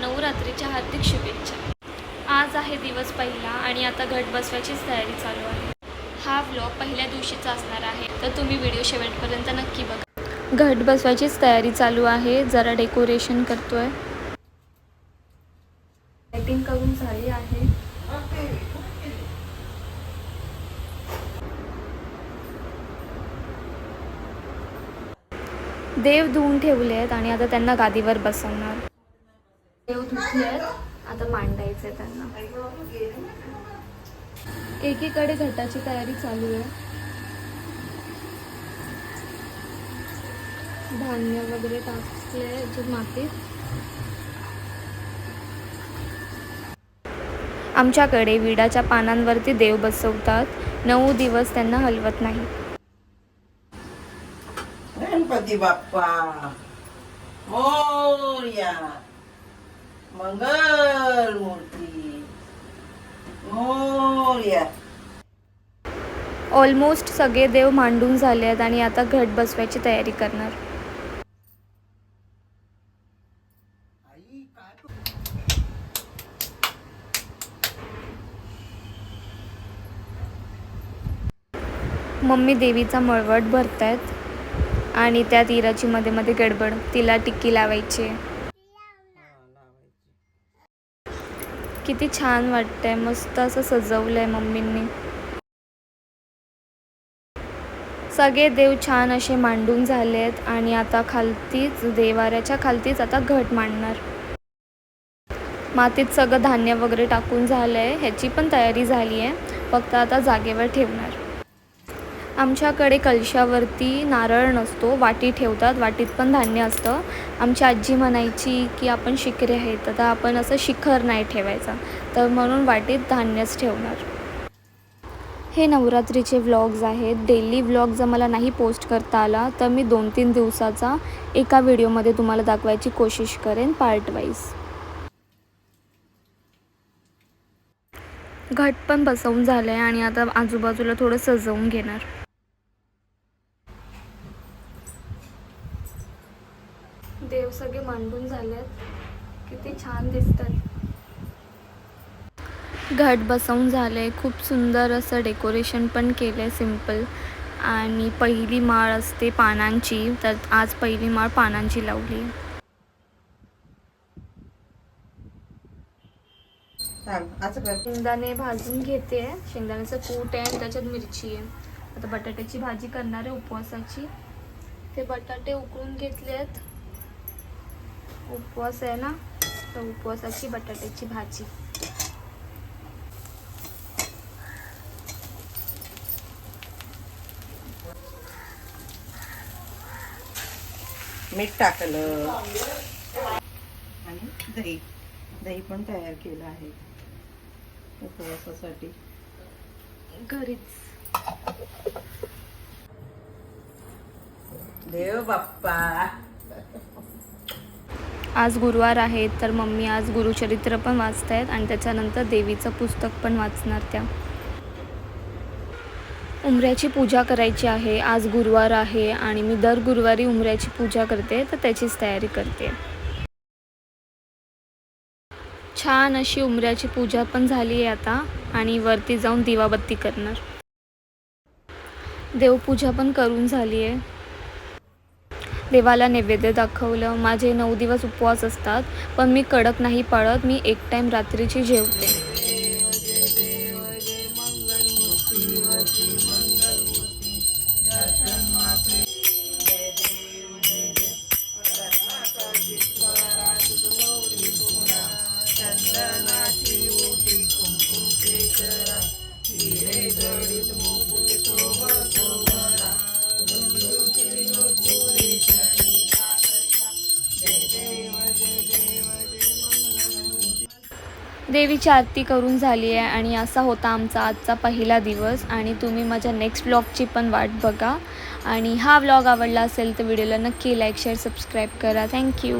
नवरात्रीच्या हार्दिक शुभेच्छा. आज आहे दिवस पहिला आणि आता घट बसवायचीच तयारी चालू आहे. हा व्लॉग पहिल्या दिवशीचा असणार आहे. तर तुम्ही व्हिडिओ शेवटपर्यंत नक्की बघा. घट बसवायचीच तयारी चालू आहे. जरा डेकोरेशन करतोय. लाईटिंग करून झाली आहे. देव धुवून ठेवले आहेत आणि आता त्यांना गादीवर बसवणार. देव धुतले आहेत. आता मांडायचे त्यांना. एकीकडे घटाची तयारी चालू आहे. धान्य वगैरे टाकले जे मातीत आमच्याकडे विडाच्या पानांवरती देव बसवतात. नऊ दिवस त्यांना हलवत नाही. गणपती बाप्पा. मोर्या. मंगल मूर्ती. मोर्या. ऑलमोस्ट सगळे देव मांडून झाले आहेत आणि आता घट बसवायची तयारी करणार. मम्मी देवीचा मळवट भरतायत आणि त्या तिराची मध्ये मध्ये गडबड तिला टिक्की लावायची. किती छान वाटतंय. मस्त असं सजवलंय मम्मींनी. सगळे देव छान असे मांडून झालेत आणि आता खालतीच देवाऱ्याच्या खालतीच आता घट मांडणार. मातीत सगळं धान्य वगैरे टाकून झालं आहे ह्याची पण तयारी झाली आहे फक्त आता जागेवर ठेवणार. आमच्याकडे कलशावरती नारळ नसतो वाटी ठेवतात वाटीत पण धान्य असतं. आमची आजी म्हणायची की आपण शिकरे आहेत तर आपण असं शिखर नाही ठेवायचा. तर म्हणून वाटीत धान्यच ठेवणार. हे नवरात्रीचे व्लॉग्स आहेत. डेली व्लॉग जर मला नाही पोस्ट करता आला तर मी दोन तीन दिवसाचा एका व्हिडिओमध्ये तुम्हाला दाखवायची कोशिश करेन पार्ट वाईज घट पण बसवून झालं आहे आणि आता आजूबाजूला थोडं सजवून घेणार. देव सगळे मांडून झालेत. किती छान दिसतात. घट बसवून झाले खूप सुंदर असं डेकोरेशन पण केलं आहे सिंपल. आणि पहिली माळ असते पानांची तर आज पहिली माळ पानांची लावली. शेंगदाणे भाजून घेते. शेंगदाण्याचं कूट आहे आणि त्याच्यात मिरची आहे. आता बटाट्याची भाजी करणार आहे उपवासाची. ते बटाटे उकळून घेतले आहेत उपवास आहे ना तर उपवासाची बटाट्याची भाजी. मीठ टाकलं. आणि दही. दही पण तयार केलं आहे. उपवासासाठी. घरीच. देव बाप्पा. आज गुरुवार आहे तर मम्मी आज गुरुचरित्र पण वाचतायत आणि त्याच्यानंतर देवीचं पुस्तक पण वाचणार त्या. उमऱ्याची पूजा करायची आहे आज गुरुवार आहे आणि मी दर गुरुवारी उमऱ्याची पूजा करते तर त्याचीच तयारी करते. छान अशी उमऱ्याची पूजा पण झाली आहे आता आणि वरती जाऊन दिवाबत्ती करणार. देवपूजा पण करून झाली आहे. देवाला नैवेद्य दाखवलं. माझे नऊ दिवस उपवास असतात पण मी कडक नाही पाळत. मी एक टाईम रात्रीची जेवते. देवीची आरती करून झाली आहे आणि असा होता आमचा आजचा पहिला दिवस. आणि तुम्ही माझ्या नेक्स्ट व्लॉगची पण वाट बघा. आणि हा व्लॉग आवडला असेल तर व्हिडिओला नक्की लाईक शेअर सबस्क्राईब करा. Thank you